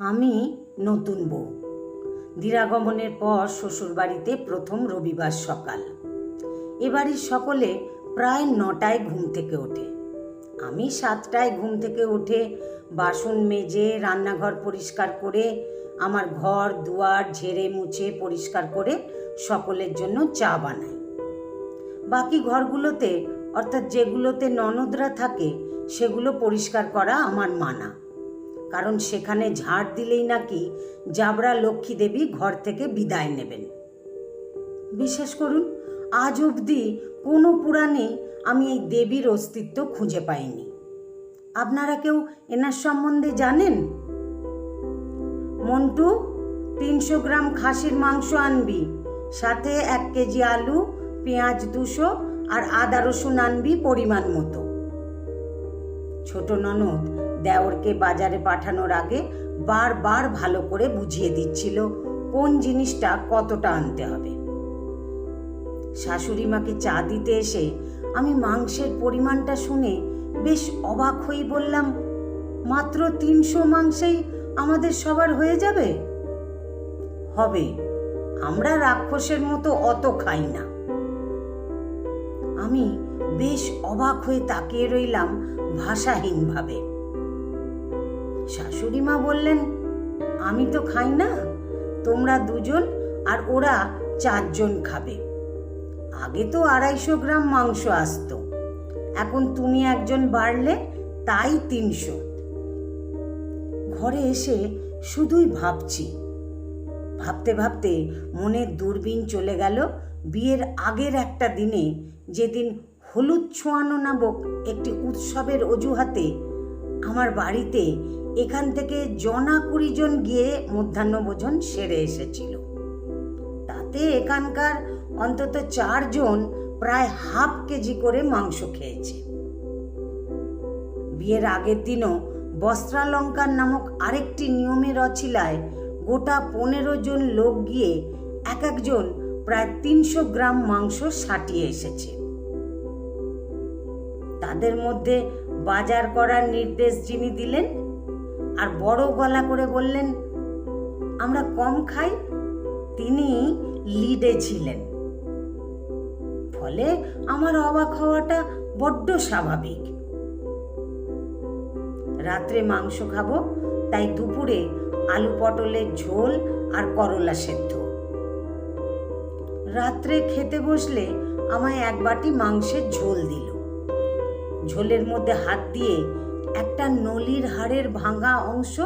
আমি নতুন বউ। দিরাগমনের পর শ্বশুরবাড়িতে প্রথম রবিবার সকাল। এ বাড়ির সকলে প্রায় নটায় ঘুম থেকে ওঠে। আমি সাতটায় ঘুম থেকে উঠে বাসন মেজে রান্নাঘর পরিষ্কার করে, আমার ঘর, দুয়ার ঝেড়ে মুছে পরিষ্কার করে সকলের জন্য চা বানাই। বাকি ঘরগুলোতে, অর্থাৎ যেগুলোতে ননদরা থাকে, সেগুলো পরিষ্কার করা আমার মানা। কারণ সেখানে ঝাড় দিলেই নাকি জাবরা লক্ষ্মী দেবী ঘর থেকে বিদায় নেবেন। বিশ্বাস করুন, আজ অবধি কোনো পুরাণে আমি এই দেবীর অস্তিত্ব খুঁজে পাইনি। আপনারা কেউ এনার সম্বন্ধে জানেন? মন্টু, তিনশো গ্রাম খাসির মাংস আনবি, সাথে এক কেজি আলু, পেঁয়াজ দুশো আর আদা রসুন আনবি পরিমাণ মতো। ছোট ননদ দেওরকে বাজারে পাঠানোর আগে বারবার ভালো করে বুঝিয়ে দিচ্ছিল কোন জিনিসটা কতটা আনতে হবে। শাশুড়ি মাকে চা দিতে এসে আমি মাংসের পরিমাণটা শুনে বেশ অবাক হয়ে বললাম, মাত্র তিনশো মাংসেই আমাদের সবার হয়ে যাবে? হবে, আমরা রাক্ষসের মতো অত খাই না। আমি বেশ অবাক হয়ে তাকিয়ে রইলাম ভাষাহীনভাবে। শাশুড়ি মা বললেন, আমি তো খাই না, তোমরা দুজন আর ওরা চারজন খাবে। আগে তো আড়াইশো গ্রাম মাংস আসতো, এখন তুমি একজন বাড়লে তাই তিনশো। ঘরে এসে শুধুই ভাবছি। ভাবতে ভাবতে মনের দূরবীন চলে গেল বিয়ের আগের একটা দিনে যেদিন হলুদ ছোঁয়ানো নামক একটি উৎসবের অজুহাতে আমার বাড়িতে এখান থেকে জনা কুড়ি জন গিয়ে মধ্যাহ্নভোজন সেরে এসেছিল। তাতে এখানকার অন্তত চারজন প্রায় হাফ কেজি করে মাংস খেয়েছে। বিয়ের আগের দিনও বস্ত্রালঙ্কার নামক আরেকটি নিয়মের অছিলায় গোটা পনেরো জন লোক গিয়ে এক একজন প্রায় তিনশো গ্রাম মাংস সাটিয়ে এসেছে। তাদের মধ্যে বাজার করার নির্দেশ যিনি দিলেন আর বড় গলা করে বললেন, আমরা কম খাই, তিনি লিডে ছিলেন। ফলে আমার অবাক হওয়াটা বড্ড স্বাভাবিক। রাত্রে মাংস খাব, তাই দুপুরে আলু পটলের ঝোল আর করলা সেদ্ধ। রাত্রে খেতে বসলে আমায় এক বাটি মাংসের ঝোল দিল। ঝোলের মধ্যে হাত দিয়ে একটা নলির হাড়ের ভাঙা অংশ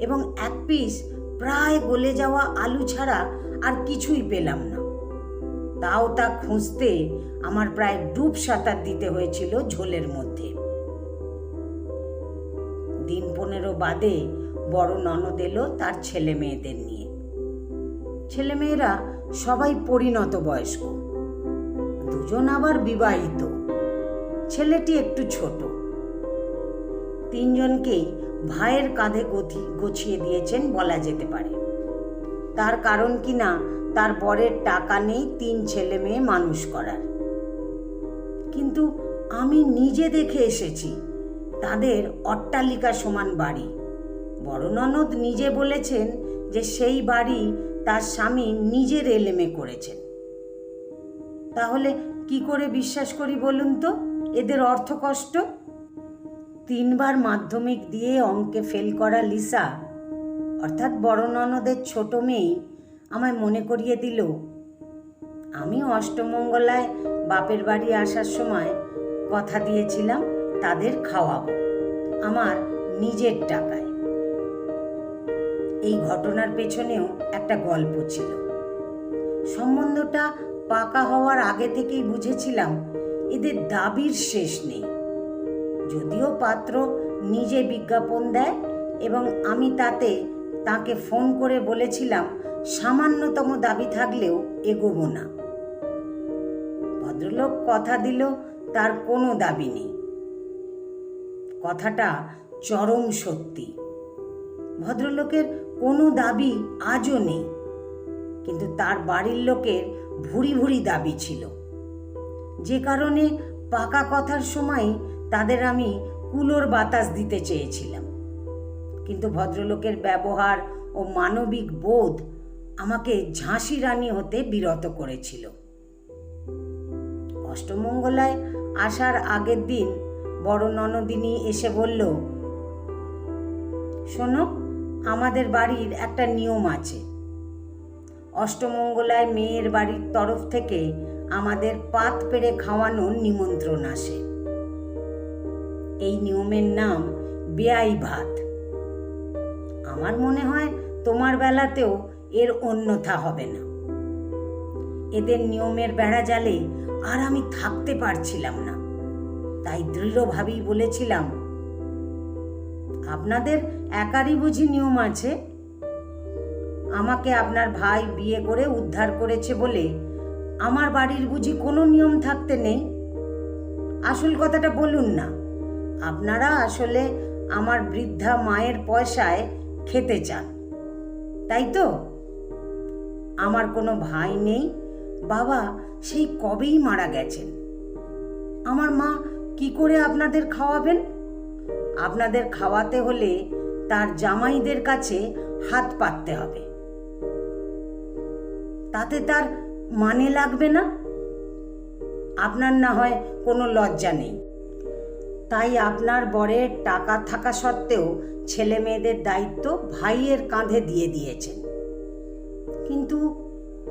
এবং এক পিস প্রায় গলে যাওয়া আলু ছাড়া আর কিছুই পেলাম না। তাও তা খুঁজতে আমার প্রায় ডুব সাঁতার দিতে হয়েছিল ঝোলের মধ্যে। দিন পনেরো বাদে বড় ননদ এলো তার ছেলে মেয়েদের নিয়ে। ছেলেমেয়েরা সবাই পরিণত বয়স্ক। দুজন আবার বিবাহিত। ছেলেটি একটু ছোট। তিনজনকেই ভাইয়ের কাঁধে গতি, গছিয়ে দিয়েছেন বলা যেতে পারে। তার কারণ কি না তার বরের টাকা নেই তিন ছেলে মেয়ে মানুষ করার। কিন্তু আমি নিজে দেখে এসেছি, তাদের অট্টালিকা সমান বাড়ি। বড় ননদ নিজে বলেছেন যে সেই বাড়ি তার স্বামী নিজের এলেমে করেছেন। তাহলে কি করে বিশ্বাস করি বলুন তো? এদের অর্থ কষ্ট তিনবার মাধ্যমিক দিয়ে অঙ্কে ফেল করা লিসা। অর্থাৎ বড় ননদের ছোট মেয়ে আমায় মনে করিয়ে দিল, আমি অষ্টমঙ্গলায় বাপের বাড়ি আসার সময় কথা দিয়েছিলাম তাদের খাওয়াবো, আমার নিজের টাকায়। এই ঘটনার পেছনেও একটা গল্প ছিল। সম্বন্ধটা পাকা হওয়ার আগে থেকেই বুঝেছিলাম এদের দাবির শেষ নেই। যদিও পাত্র নিজে বিজ্ঞাপন দেয় এবং আমি তাতে তাকে ফোন করে বলেছিলাম, সামান্যতম দাবি থাকলেও এগোবো না। ভদ্রলোক কথা দিল, তার কোনো দাবি নেই। কথাটা চরম সত্যি। ভদ্রলোকের কোনো দাবি আজও নেই, কিন্তু তার বাড়ির লোকের ভুরি ভুরি দাবি ছিল। যে কারণে পাকা কথার সময় তাদের আমি কুলোর বাতাস দিতে চেয়েছিলাম। কিন্তু ভদ্রলোকের ব্যবহার ও মানবিক বোধ আমাকে ঝাঁসি রানী হতে বিরত করেছিল। অষ্টমঙ্গলায় আসার আগের দিন বড় ননদিনী এসে বলল, শোনো, আমাদের বাড়ির একটা নিয়ম আছে। অষ্টমঙ্গলায় মেয়ের বাড়ির তরফ থেকে আমাদের পাত পেড়ে খাওয়ানোর নিমন্ত্রণ আসে। এই নিয়মের নাম বেয়াই ভাত। আমার মনে হয় তোমার বেলাতেও এর অন্যথা হবে না। এদের নিয়মের বেড়া জালে আর আমি থাকতে পারছিলাম না। তাই দৃঢ়ভাবেই বলেছিলাম, আপনাদের একারই বুঝি নিয়ম আছে? আমাকে আপনার ভাই বিয়ে করে উদ্ধার করেছে বলে আমার বাড়ির বুঝি কোনো নিয়ম থাকতে নেই? আসল কথাটা বলুন না। আপনারা আসলে আমার বৃদ্ধা মায়ের পয়সায় খেতে চান, তাই তো? আমার কোনো ভাই নেই। বাবা সেই কবেই মারা গেছেন। আমার মা কি করে আপনাদের খাওয়াবেন? আপনাদের খাওয়াতে হলে তার জামাইদের কাছে হাত পাততে হবে। তাতে তার মানে লাগবে না? আপনার না হয় কোনো লজ্জা নেই। তাই আপনার বরের টাকা থাকা সত্ত্বেও ছেলে মেয়েদের দায়িত্ব ভাইয়ের কাঁধে দিয়ে দিয়েছেন। কিন্তু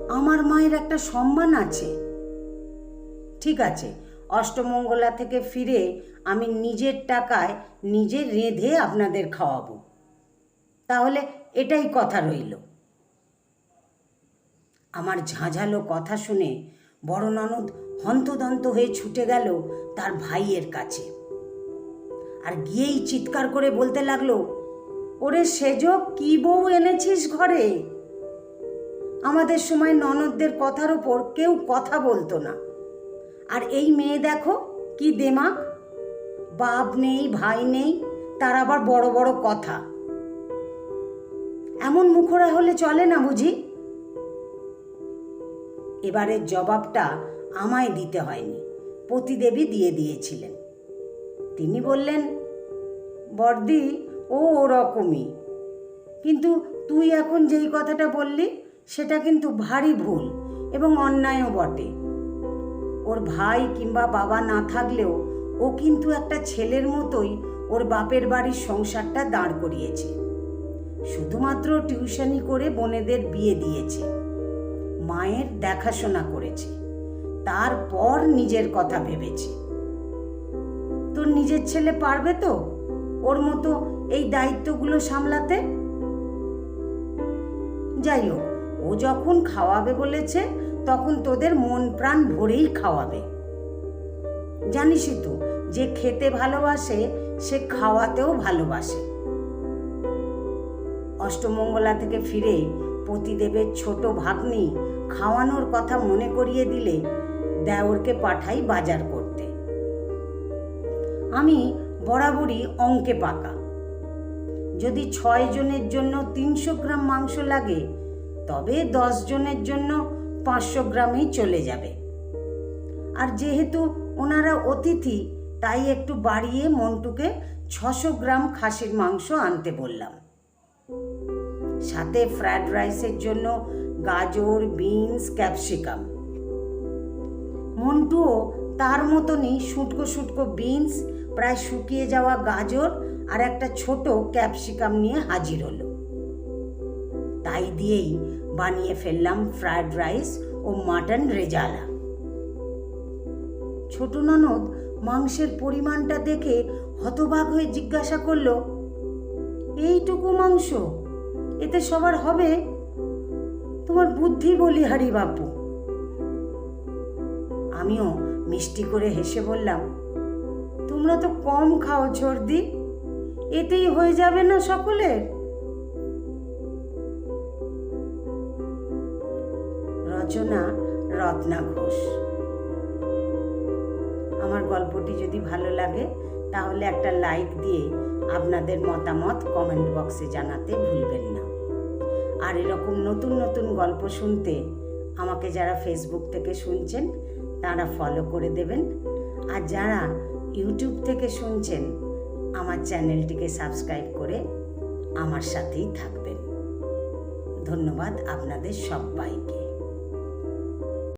আমার মায়ের একটা সম্মান আছে। ঠিক আছে, অষ্টমঙ্গলা থেকে ফিরে আমি নিজের টাকায় নিজে রেঁধে আপনাদের খাওয়াবো। তাহলে এটাই কথা রইল। আমার ঝাঁঝালো কথা শুনে বড় ননদ হন্তদন্ত হয়ে ছুটে গেল তার ভাইয়ের কাছে। আর গিয়েই চিৎকার করে বলতে লাগল, ওরে সেজ, কি বউ এনেছিস ঘরে? আমাদের সময় ননদদের কথার ওপর কেউ কথা বলতো না। আর এই মেয়ে দেখো, কি দেমাক। বাপ নেই, ভাই নেই, তার আবার বড় বড় কথা। এমন মুখরা হলে চলে না বুঝি? এবারের জবাবটা আমায় দিতে হয়নি। পতিদেবী দিয়ে দিয়েছিলেন। তিনি বললেন বর্দি ও ওরকমই। কিন্তু তুই এখন যেই কথাটা বললি, সেটা কিন্তু ভারী ভুল এবং অন্যায়ও বটে। ওর ভাই কিংবা বাবা না থাকলেও ও কিন্তু একটা ছেলের মতোই ওর বাপের বাড়ির সংসারটা দাঁড় করিয়েছে। শুধুমাত্র টিউশনি করে বোনেদের বিয়ে দিয়েছে। মায়ের দেখাশোনা করেছে। তারপর নিজের কথা ভেবেছে। তোর নিজের ছেলে পারবে তো? ওর মতো এই দায়িত্বগুলো সামলাতে? যাই হোক ও যখন খাওয়াবে বলেছে, তখন তোদের মন প্রাণ ভরেই খাওয়াবে। জানিসই তো, যে খেতে ভালোবাসে, সে খাওয়াতেও ভালোবাসে। অষ্টমঙ্গলা থেকে ফিরে পতিদেবের ছোট ভাগ্নি খাওয়ানোর কথা মনে করিয়ে দিলে দেওরকে পাঠাই বাজার করতে। আমি বরাবরই অঙ্কে পাকা। যদি ছয় জনের জন্য তিনশো গ্রাম মাংস লাগে, তবে দশ জনের জন্য পাঁচশো গ্রামেই চলে যাবে। আর যেহেতু ওনারা অতিথি, তাই একটু বাড়িয়ে মন্টুকে ছশো গ্রাম খাসির মাংস আনতে বললাম। সাথে ফ্রায়েড রাইসের জন্য গাজর, বিনস, ক্যাপসিকাম। মন্টুও তার মতনই শুটকো শুটকো বিনস, প্রায় শুকিয়ে যাওয়া গাজর আর একটা ছোট ক্যাপসিকাম নিয়ে হাজির হলো। তাই দিয়েই বানিয়ে ফেললাম ফ্রায়েড রাইস ও মাটন রেজালা। ছোট ননদ মাংসের পরিমাণটা দেখে হতবাক হয়ে জিজ্ঞাসা করল, এইটুকু মাংস এতে সবার হবে তোমার বুদ্ধি বলি হারি বাপু। আমিও মিষ্টি করে হেসে বললাম, তোমরা তো কম খাও ছর্দি এতেই হয়ে যাবে না সকলের? রচনা রত্না ঘোষ। আমার গল্পটি যদি ভালো লাগে, তাহলে একটা লাইক দিয়ে আপনাদের মতামত কমেন্ট বক্সে জানাতে ভুলবেন না। আর এরকম নতুন নতুন গল্প শুনতে আমাকে যারা ফেসবুক থেকে শুনছেন, তারা ফলো করে দেবেন। আর যারা ইউটিউব থেকে শুনছেন, আমার চ্যানেলটিকে সাবস্ক্রাইব করে আমার সাথেই থাকবেন। ধন্যবাদ আপনাদের সবাইকে।